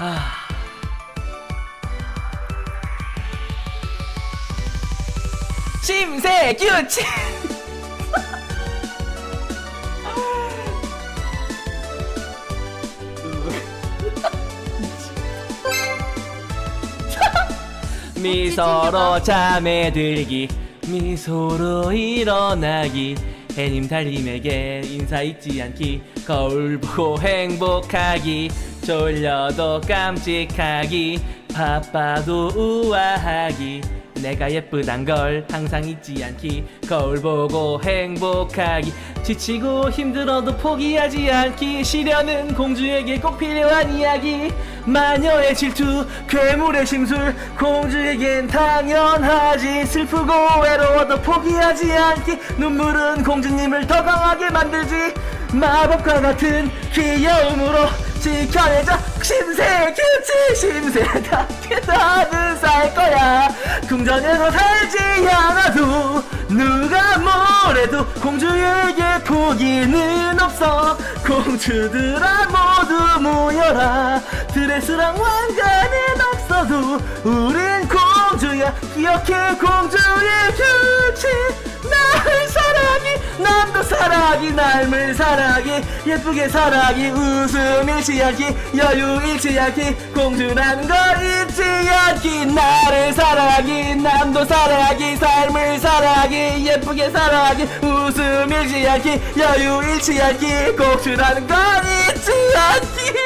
아. 심세 규칙 미소로 잠에 들기 미소로 일어나기 해님 달님에게 인사 잊지 않기. 거울 보고 행복하기. 졸려도 깜찍하기. 바빠도 우아하기 내가 예쁘단 걸 항상 잊지 않기. 거울 보고 행복하기. 지치고 힘들어도 포기하지 않기. 시련은 공주에게 꼭 필요한 이야기. 마녀의 질투 괴물의 심술. 공주에겐 당연하지. 슬프고 외로워도 포기하지 않기. 눈물은 공주님을 더 강하게 만들지. 마법과 같은 귀여움으로 지켜내자. 심세 규칙 심세답게 나는 살 거야. 궁전에서 살지 않아도 누가 뭐래도 공주에게 포기는 없어. 공주들아 모두 모여라. 드레스랑 왕관은 없어도 우린 공주야. 기억해 공주의 규칙. 나를 사랑해 남 도 사랑이 남을 사랑해 예쁘게 사랑해 웃음 잃지 않기 여유 잃지 않기 공주라는 걸 잊지 않기. 나를 사랑해 남도 사랑해 삶을 사랑해 예쁘게 사랑해 웃음 잃지 않기 여유 잃지 않기 공주라는 걸 잊지 않기. 힘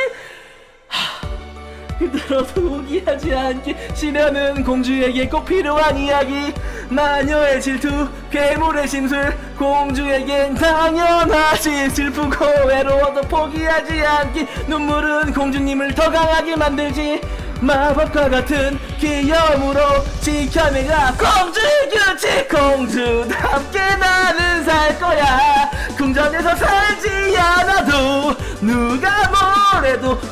들어도 포기하지 않기 시련은 공주에게 꼭 필요한 이야기. 마녀의 질투 괴물의 심술 공주에겐 당연하지. 슬프고 외로워도 포기하지 않기. 눈물은 공주님을 더 강하게 만들지. 마법과 같은 귀여움으로 지켜내자 공주의 규칙. 공주답게 나는 살 거야. 궁전에서 살지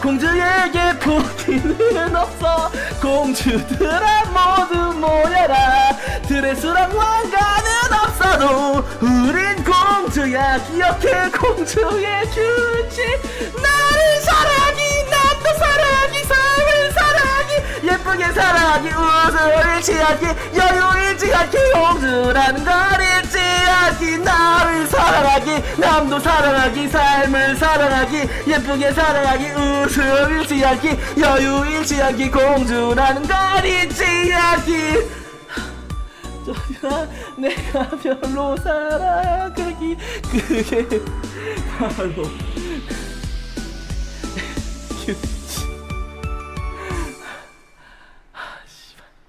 공주에게 포기는 없어. 공주들아 모두 모여라. 드레스랑 왕관은 없어도 우린 공주야. 기억해 공주의 규칙 나를 사랑이 남도 사랑이 삶을 사랑이. 예쁘게 웃음 잃지 않기 여유 잃지 않기. 공주라는 걸 잊지 않기 나를 사랑하기 남도 사랑하기 삶을 사랑하기 예쁘게 사랑하기 웃음 잃지 않기 여유 잃지 않기 공주라는 걸 잊지 않기. 저야 내가 별로 살아가기. 그게 바로